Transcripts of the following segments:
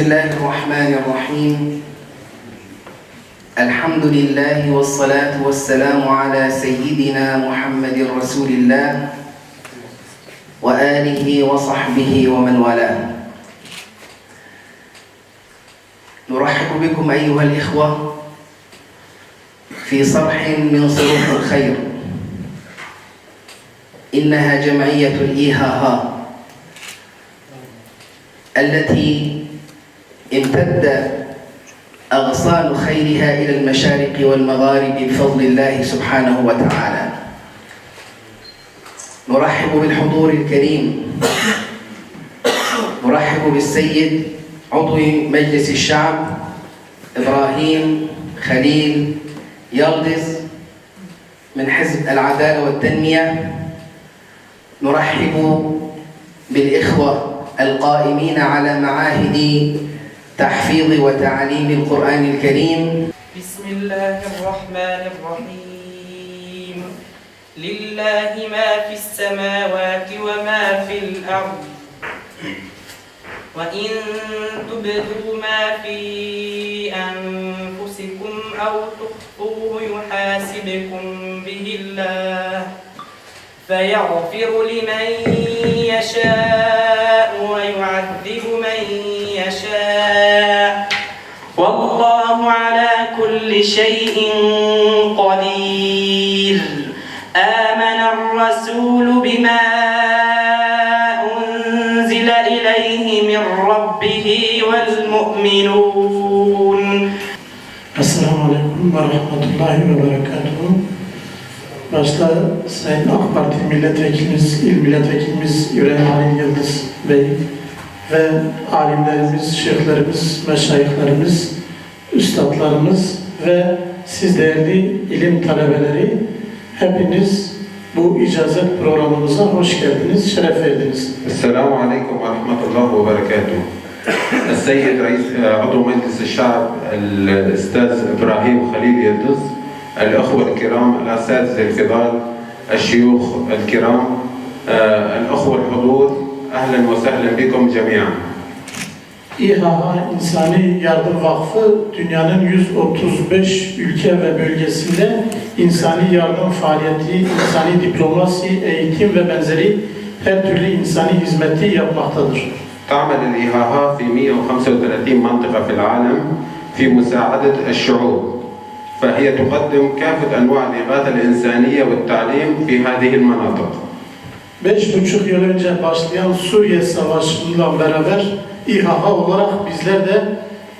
بسم الله الرحمن الرحيم الحمد لله والصلاة والسلام على سيدنا محمد رسول الله وآله وصحبه ومن والاه نرحب بكم أيها الإخوة في صرح من صروح الخير إنها جمعية الإيهاها التي امتد أغصان خيرها إلى المشارق والمغارب بفضل الله سبحانه وتعالى. نرحب بالحضور الكريم. نرحب بالسيد عضو مجلس الشعب إبراهيم خليل يلدز من حزب العدالة والتنمية. نرحب بالإخوة القائمين على معاهد تحفيظ وتعليم القرآن الكريم. بسم الله الرحمن الرحيم. لله ما في السماوات وما في الأرض. وإن تبدوا ما في أنفسكم أو تخفوه يحاسبكم به الله. فيغفر لمن يشاء كل شيء قدير آمن الرسول بما أنزل إليه من ربه والمؤمنون Esselamu Aleyküm ve Rahmetullahi ve Berekatuhu. Başta Sayın AK Parti Milletvekilimiz, İl Milletvekilimiz İbrahim Halil Yıldız Bey ve alimlerimiz, şeyhlerimiz, meşayihlerimiz, üstadlarımız ve siz değerli ilim talebeleri hepiniz bu icazet programımıza hoş geldiniz, şeref verdiniz. السلام عليكم ورحمة الله وبركاته. السيد رئيس عضو مجلس الشعب الأستاذ إبراهيم خليل يلدز، الأخوة الكرام، الأساتذة الفضال، الشيوخ الكرام، الأخوة الحضور، أهلا وسهلا بكم جميعا. İHA İnsani Yardım Vakfı dünyanın 135 ülke ve bölgesinde insani yardım faaliyeti, insani diplomasi, eğitim ve benzeri her türlü insani hizmeti yapmaktadır. تعمل الإيهاها في 135 منطقة في العالم في مساعدة الشعوب فهي تقدم كافة أنواع الإغاثة الإنسانية والتعليم في هذه المناطق Beş buçuk yıl önce başlayan Suriye Savaşı'nla beraber İHA olarak bizler de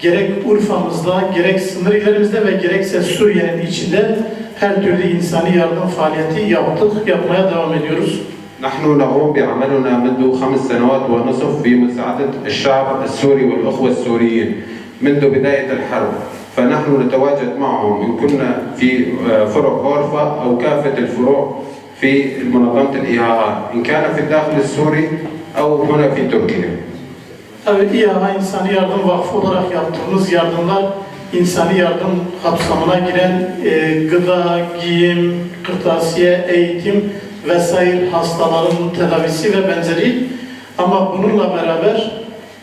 gerek Urfa'mızda, gerek sınır illerimizde ve gerekse Suriye'nin içinde her türlü insani yardım faaliyeti yaptık, yapmaya devam ediyoruz. نحن نقوم بعملنا منذ خمس سنوات ونصف في مساعدة الشعب السوري والأخوة السوريين منذ بداية الحرب. فنحن نتواجد معهم. إن كنا في فروع أورفا أو كافة الفروع في منظمة الإيهاء إن كان في الداخل السوري أو هنا في تركيا. Tabii İHA İnsani Yardım Vakfı olarak yaptığımız yardımlar insani yardım kapsamına giren e, gıda, giyim, kırtasiye, eğitim vesaire hastaların tedavisi ve benzeri. Ama bununla beraber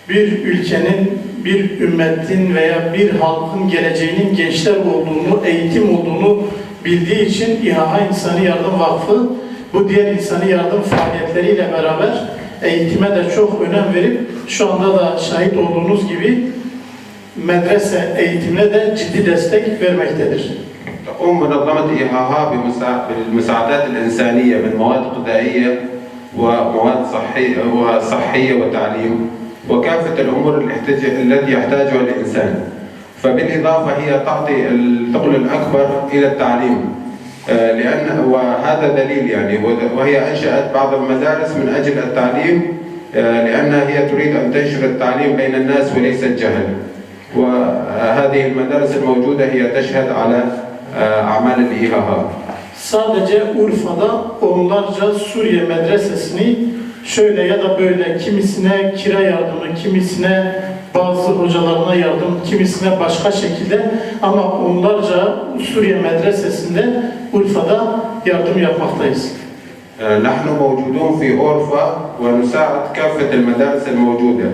bir ülkenin, bir ümmetin veya bir halkın geleceğinin gençler olduğunu, eğitim olduğunu bildiği için İHA İnsani Yardım Vakfı bu diğer insani yardım faaliyetleriyle beraber eğitime de çok önem verip şu anda da şahit olduğunuz gibi medrese eğitimine de ciddi destek vermektedir. تقوم منظمة إيهاها بالمساعدات الإنسانية من مواد غذائية ومواد صحية وصحية وتعليم وكافة الأمور التي يحتاجها الإنسان فبالإضافة هي تعطي الثقل الأكبر إلى التعليم لأن وهذا دليل يعني وذ- وهي أنشأت بعض المدارس من أجل التعليم آه، لأنها هي تريد أن تنشر التعليم بين الناس وليس الجهل وهذه المدارس الموجودة هي تشهد على آه، أعمال الإيهاها Sadece Urfa'da onlarca Suriye medresesini şöyle ya da böyle kimisine kira yardımı, kimisine bazı hocalarına yardım, kimisine başka şekilde ama onlarca Suriye medresesinde Urfa'da yardım yapmaktayız. نحن موجودون في أورفا ونساعد كافة المدارس الموجودة.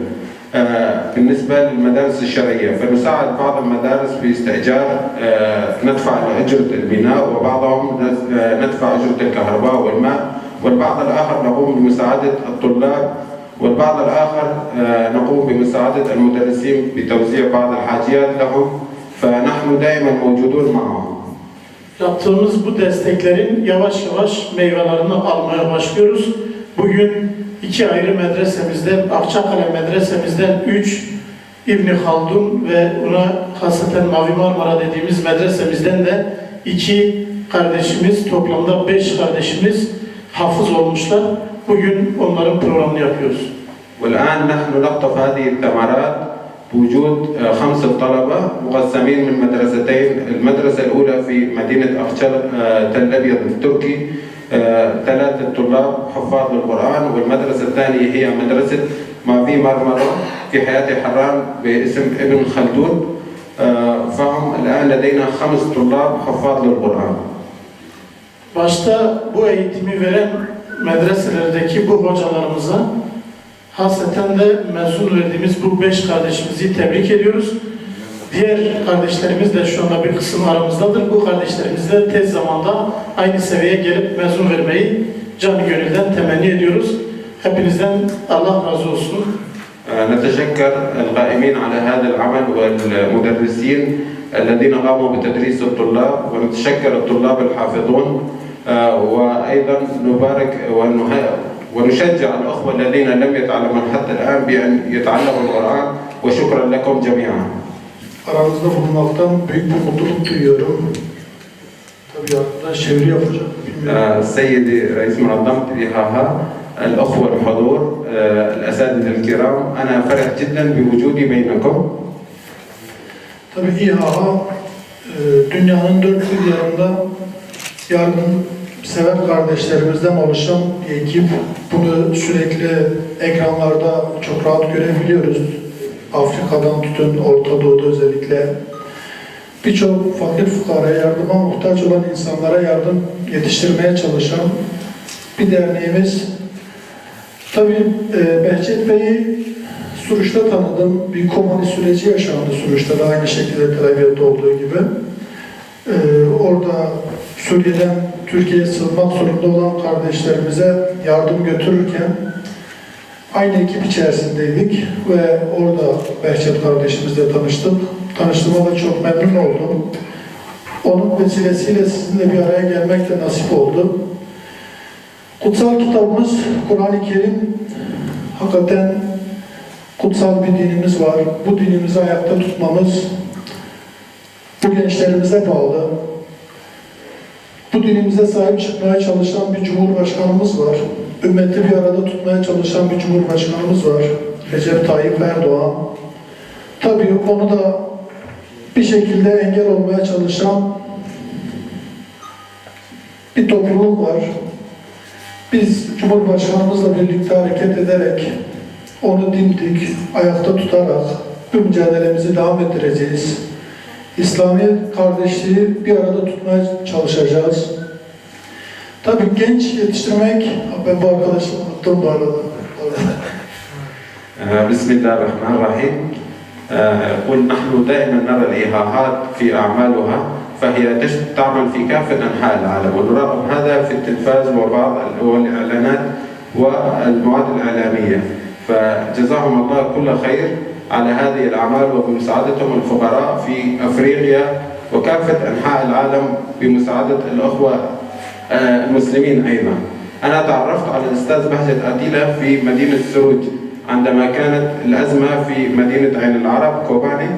آه، بالنسبة للمدارس الشرعية فنساعد بعض المدارس في استئجار آه، ندفع أجرة البناء وبعضهم آه، ندفع أجرة الكهرباء والماء. والبعض الآخر نقوم بمساعدة الطلاب والبعض الآخر نقوم بمساعدة المدرسين بتوزيع بعض الحاجيات لهم. فنحن دائما موجودون معهم. Yaptığımız bu desteklerin yavaş yavaş meyvelerini almaya başlıyoruz. Bugün iki ayrı medresemizden, Akçakale medresemizden 3, İbni Haldun ve ona hasreten Mavi Marmara dediğimiz medresemizden de iki kardeşimiz, toplamda beş kardeşimiz hafız olmuşlar. Bugün onların programını yapıyoruz. والآن نحن نقطف هذه الثمرات بوجود آه، خمس طلبة مقسمين من مدرستين. المدرسة الأولى في مدينة أخشر آه، تل أبيض التركي آه، ثلاثة طلاب حفاظ للقرآن والمدرسة الثانية هي مدرسة مافي مرمرة في حياة حران باسم ابن خلدون. فهم الآن لدينا خمس طلاب حفاظ للقرآن. Başta bu eğitimi veren medreselerdeki bu hocalarımıza hasreten de mezun verdiğimiz bu beş kardeşimizi tebrik ediyoruz. Diğer kardeşlerimiz de şu anda bir kısım aramızdadır. Bu kardeşlerimiz de tez zamanda aynı seviyeye gelip mezun vermeyi canı gönülden temenni ediyoruz. Hepinizden Allah razı olsun. آه، نتشكر القائمين على هذا العمل والمدرسين الذين قاموا بتدريس الطلاب ونتشكر الطلاب الحافظون آه، وايضا نبارك ونه- ونشجع الأخوة الذين لم يتعلموا حتى الآن بأن يتعلموا القرآن وشكرا لكم جميعا. Aranızda bulunmaktan büyük bir mutluluk duyuyorum. Çeviri. آه، سيدي رئيس منظمه الايهاها الأخوة الحضور الأساتذة الكرام أنا فرح جدا بوجودي بينكم. Tabii İHA dünyanın dört bir yanında yardım sever kardeşlerimizden oluşan bir ekip. Bunu sürekli ekranlarda çok rahat görebiliyoruz. Afrika'dan tutun Orta Doğu'da özellikle birçok fakir fukaraya yardıma muhtaç olan insanlara yardım yetiştirmeye çalışan bir derneğimiz. Tabii e, Behçet Bey'i Suruç'ta tanıdım. Bir komünist süreci yaşandı Suruç'ta da aynı şekilde Telaviye'de olduğu gibi. Ee, orada Suriye'den Türkiye'ye sığınmak zorunda olan kardeşlerimize yardım götürürken aynı ekip içerisindeydik ve orada Behçet kardeşimizle tanıştık. Tanıştığıma da çok memnun oldum. Onun vesilesiyle sizinle bir araya gelmek de nasip oldu. Kutsal kitabımız Kur'an-ı Kerim hakikaten kutsal bir dinimiz var. Bu dinimizi ayakta tutmamız bu gençlerimize bağlı. Bu dinimize sahip çıkmaya çalışan bir cumhurbaşkanımız var. Ümmeti bir arada tutmaya çalışan bir cumhurbaşkanımız var. Recep Tayyip Erdoğan. Tabii onu da bir şekilde engel olmaya çalışan bir topluluk var. Biz Cumhurbaşkanımızla birlikte hareket ederek onu dimdik, ayakta tutarak bu mücadelemizi devam ettireceğiz. İslami kardeşliği bir arada tutmaya çalışacağız. Tabii genç yetiştirmek, ben bu arkadaşımı unuttum bu arada. آه، يقول نحن دائما نرى الإيهاءات في أعمالها فهي تعمل في كافة أنحاء العالم ونراقب هذا في التلفاز وبعض ال- والإعلانات والمواد الإعلامية فجزاهم الله كل خير على هذه الأعمال وبمساعدتهم الفقراء في أفريقيا وكافة أنحاء العالم بمساعدة الأخوة آه، المسلمين أيضا. أنا تعرفت على الأستاذ بهجت أتيلة في مدينة سروج عندما كانت الأزمة في مدينة عين العرب كوباني.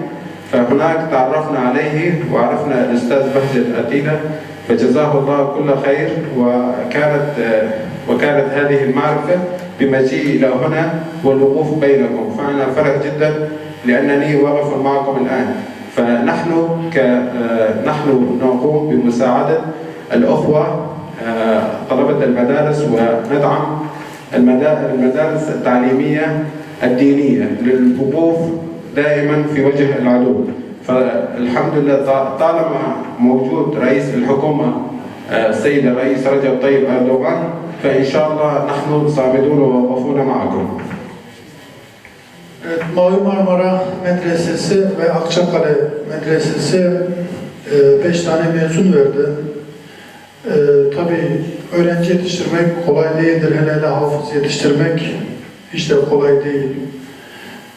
فهناك تعرفنا عليه وعرفنا الأستاذ بهجت أتيلة فجزاه الله كل خير وكانت آه، وكانت هذه المعرفة بمجيئي إلى هنا والوقوف بينكم. فأنا فرح جدا لأنني واقف معكم الآن. فنحن ك آه، نحن نقوم بمساعدة الأخوة آه، طلبة المدارس وندعم المدا- المدارس التعليمية الدينية للوقوف دائما في وجه العدو. فالحمد لله طا- طالما موجود رئيس الحكومة آه، السيد الرئيس رجب طيب أردوغان فإن شاء الله نحن صامدون وواقفون معكم Evet, Mavi Marmara Medresesi ve Akçakale Medresesi 5 tane mezun verdi. E, tabii öğrenci yetiştirmek kolay değildir. Hele hele hafız yetiştirmek hiç de kolay değil.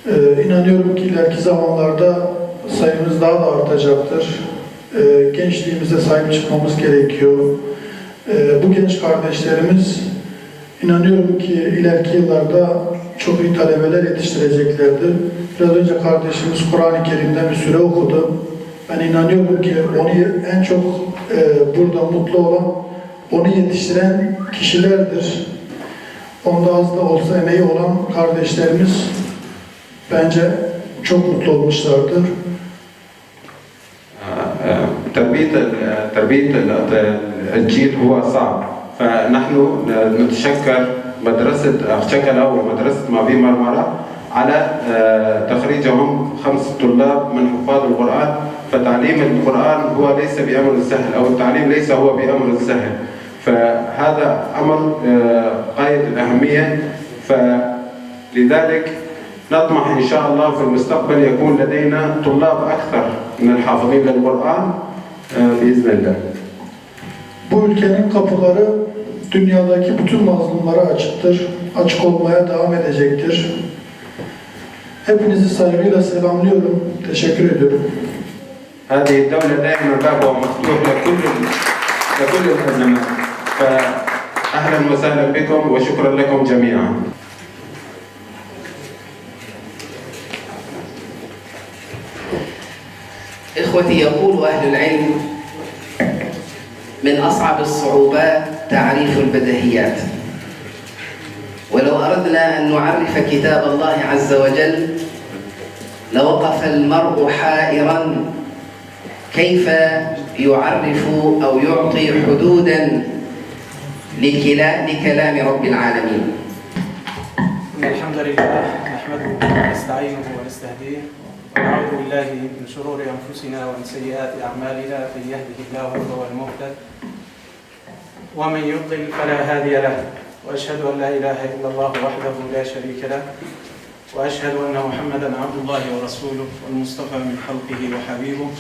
E, inanıyorum ki ileriki zamanlarda sayımız daha da artacaktır. E, gençliğimize sahip çıkmamız gerekiyor. E, bu genç kardeşlerimiz inanıyorum ki ileriki yıllarda çok iyi talebeler yetiştireceklerdir. Biraz önce kardeşimiz Kur'an-ı Kerim'den bir süre okudu. Ben inanıyorum ki onu en çok e, burada mutlu olan onu yetiştiren kişilerdir. Onda az da olsa emeği olan kardeşlerimiz bence çok mutlu olmuşlardır. تربية تربية الجيل هو صعب. فنحن نتشكر مدرسة أخشكلة ومدرسة مافي مرمرة على تخريجهم خمس طلاب من حفاظ القرآن. فتعليم القرآن هو ليس بأمر سهل أو التعليم ليس هو بأمر سهل. فهذا أمر غاية الأهمية. فلذلك نطمح إن شاء الله في المستقبل يكون لدينا طلاب أكثر من الحافظين للقرآن بإذن الله. Bu ülkenin kapıları dünyadaki bütün mazlumlara açıktır. Açık olmaya devam edecektir. Hepinizi saygıyla selamlıyorum. Teşekkür ediyorum. هذه الدولة دائما بابها مفتوح لكل لكل الأزمات فأهلا وسهلا بكم وشكرا لكم جميعا إخوتي يقول أهل العلم من أصعب الصعوبات تعريف البديهيات. ولو أردنا أن نعرف كتاب الله عز وجل لوقف المرء حائرا كيف يعرف أو يعطي حدودا لكلا- لكلام رب العالمين. الحمد لله نحمده ونستعينه ونستهديه. ونعوذ بالله من شرور أنفسنا ومن سيئات أعمالنا من يهده الله فهو المهتد ومن يضلل فلا هادي له وأشهد أن لا إله إلا الله وحده لا شريك له وأشهد أن محمدا عبد الله ورسوله والمصطفى من خلقه وحبيبه.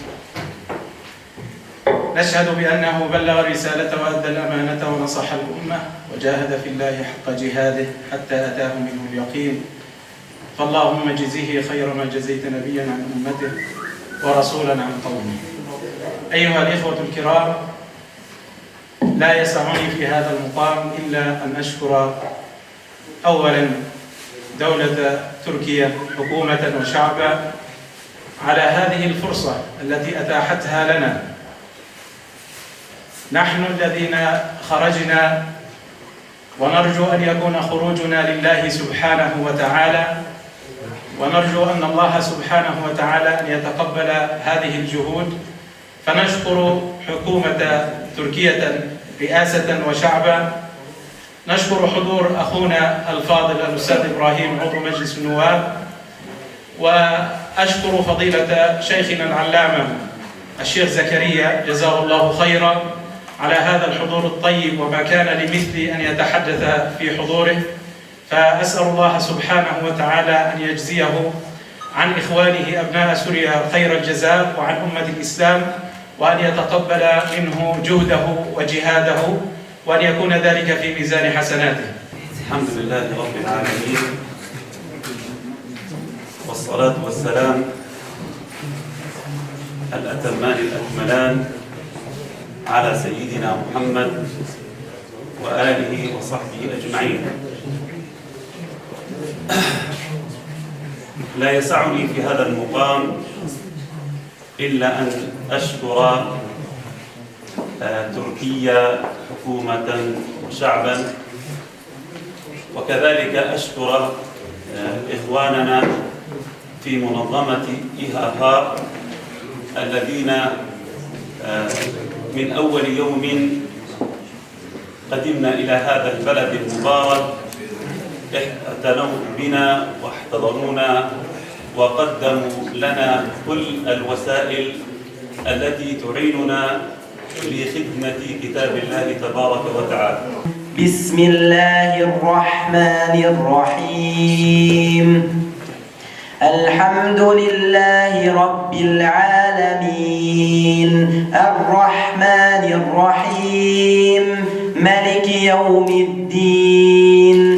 نشهد بأنه بلغ الرسالة وأدى الأمانة ونصح الأمة وجاهد في الله حق جهاده حتى أتاه منه اليقين. فاللهم جزيه خير ما جزيت نبيا عن أمته ورسولا عن قومه. أيها الإخوة الكرام لا يسعني في هذا المقام إلا أن أشكر أولا دولة تركيا حكومة وشعبا على هذه الفرصة التي أتاحتها لنا. نحن الذين خرجنا ونرجو أن يكون خروجنا لله سبحانه وتعالى ونرجو أن الله سبحانه وتعالى أن يتقبل هذه الجهود فنشكر حكومة تركيا رئاسة وشعبا نشكر حضور أخونا الفاضل الأستاذ إبراهيم عضو مجلس النواب وأشكر فضيلة شيخنا العلامة الشيخ زكريا جزاه الله خيرا على هذا الحضور الطيب وما كان لمثلي أن يتحدث في حضوره. فأسأل الله سبحانه وتعالى أن يجزيه عن إخوانه أبناء سوريا خير الجزاء وعن أمة الإسلام وأن يتقبل منه جهده وجهاده وأن يكون ذلك في ميزان حسناته. الحمد لله رب العالمين والصلاة والسلام الأتمان الأكملان على سيدنا محمد وآله وصحبه أجمعين. لا يسعني في هذا المقام إلا أن أشكر آه، تركيا حكومة وشعبا. وكذلك أشكر آه، إخواننا في منظمة إيهاها الذين آه، من أول يوم قدمنا إلى هذا البلد المبارك. اعتنوا بنا واحتضنونا وقدموا لنا كل الوسائل التي تعيننا لخدمة كتاب الله تبارك وتعالى. بسم الله الرحمن الرحيم. الحمد لله رب العالمين. الرحمن الرحيم. ملك يوم الدين.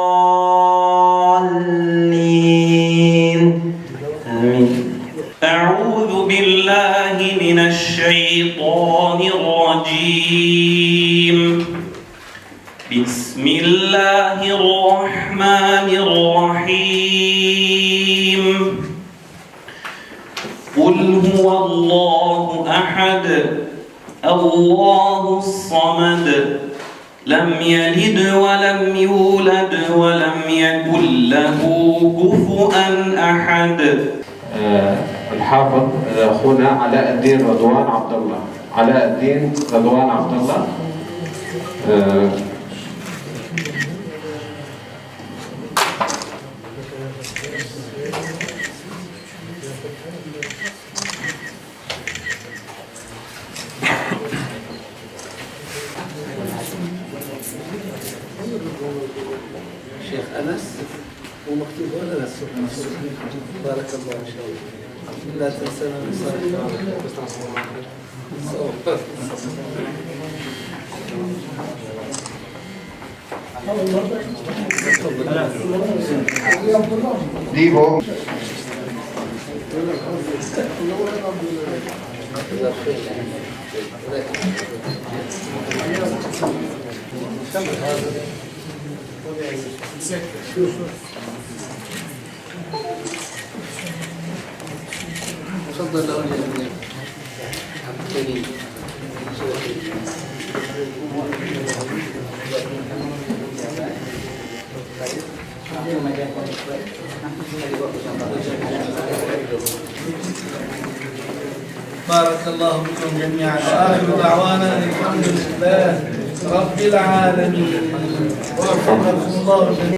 الشيطان الرجيم. بسم الله الرحمن الرحيم. قل هو الله أحد الله الصمد لم يلد ولم يولد ولم يكن له كفؤا أحد. آه، الحافظ آه، اخونا علاء الدين رضوان عبد الله. علاء الدين رضوان عبد الله. آه، شيخ أنس هو مكتوب ولا أنس بارك الله إن شاء الله لا تنسانا من ديبو تفضل بارك الله بكم جميعا. واخر دعوانا الحمد لله رب العالمين. وفقكم الله جميعا.